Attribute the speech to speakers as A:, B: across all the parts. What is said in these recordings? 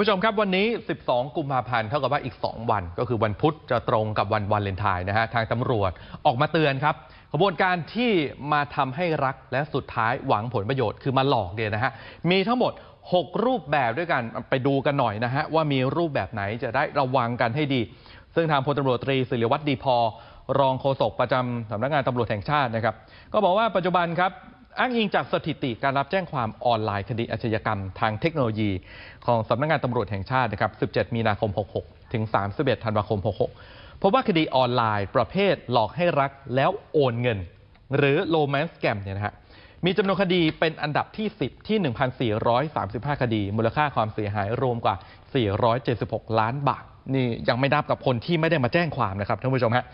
A: ผู้ชมครับวันนี้ 12 กุมภาพันธ์เท่ากับว่าอีก 2 วัน ก็คือวันพุธจะตรงกับวันวาเลนไทน์นะฮะทางตำรวจออกมาเตือนครับขบวนการที่มาทำให้รักและสุดท้ายหวังผลประโยชน์คือมาหลอกเนี่ยนะฮะมีทั้งหมด 6 รูปแบบด้วยกันไปดูกันหน่อยนะฮะว่ามีรูปแบบไหนจะได้ระวังกันให้ดี ซึ่งทางพลตำรวจตรีศิริวัตรดีพอรองโฆษกประจำสำนักงานตำรวจแห่งชาตินะครับ ก็บอกว่าปัจจุบันครับ อ้างอิงจากสถิติการรับแจ้งความออนไลน์คดีอาชญากรรมทางเทคโนโลยี ของสำนักงานตำรวจแห่งชาตินะครับ 17 มีนาคม 66 ถึง 31 ธันวาคม 66 พบว่าคดีออนไลน์ประเภทหลอกให้รักแล้วโอนเงิน หรือ romance scam เนี่ยนะฮะมีจำนวนคดีเป็นอันดับที่ 10 ที่ 1,435 คดี มูลค่าความเสียหายรวมกว่า 476 ล้านบาท นี่ยังไม่นับกับคนที่ไม่ได้มาแจ้งความนะครับท่านผู้ชมฮะ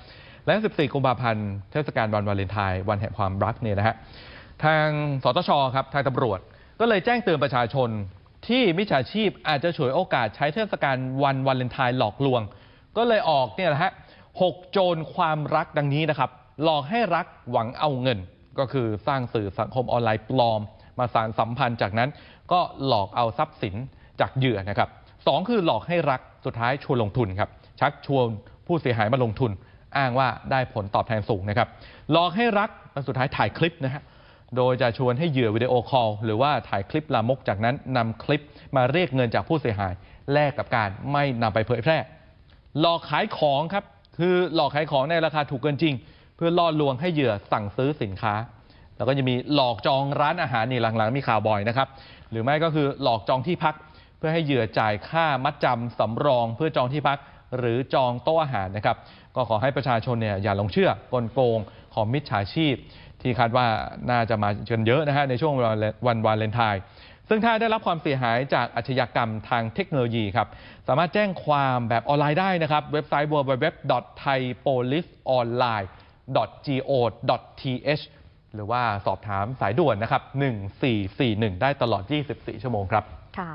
A: และ 14 กุมภาพันธ์ เทศกาลวันวาเลนไทน์ วันแห่งความรักเนี่ยนะฮะ ทางสตชครับทางตำรวจ ก็เลยแจ้งเตือนประชาชนที่มิจฉาชีพอาจจะฉวยโอกาสใช้เทศกาลวันวาเลนไทน์หลอกลวง ก็เลยออกเนี่ยนะฮะหกโจรความรักดังนี้นะครับ หลอกให้รักหวังเอาเงิน ก็คือสร้างสื่อสังคมออนไลน์ปลอม มาสารสัมพันธ์จากนั้น ก็หลอกเอาทรัพย์สินจากเหยื่อนะครับสองคือหลอกให้รักสุดท้ายชวนลงทุนครับชักชวนผู้เสียหายมาลงทุน อ้างว่าได้ผลตอบแทนสูงนะครับหลอกให้รักสุดท้ายถ่ายคลิปนะฮะ โดยจะชวนให้เหยื่อวิดีโอคอล หรือว่าถ่ายคลิปลามกจากนั้นนำคลิปมาเรียกเงินจากผู้เสียหาย แลกกับการไม่นำไปเผยแพร่ หลอกขายของครับ คือหลอกขายของในราคาถูกเกินจริง เพื่อล่อลวงให้เหยื่อสั่งซื้อสินค้า แล้วก็จะมีหลอกจองร้านอาหารนี่หลังๆ มีข่าวบ่อยนะครับ หรือไม่ก็คือหลอกจองที่พัก เพื่อให้เหยื่อจ่ายค่ามัดจำสำรองเพื่อจองที่พัก หรือจองโต๊ะอาหารนะครับ ก็ขอให้ประชาชนเนี่ยอย่าหลงเชื่อกลโกงของมิจฉาชีพ ที่คาดว่าน่าจะมากันเยอะนะฮะในช่วงวันวาเลนไทน์ซึ่งถ้าได้รับความเสียหายจากอาชญากรรมทางเทคโนโลยีครับ สามารถแจ้งความแบบออนไลน์ได้นะครับ เว็บไซต์ www.thaipoliceonline.go.th หรือว่าสอบถามสายด่วนนะครับ 1441 ได้ตลอด 24 ชั่วโมงครับ
B: ค่ะ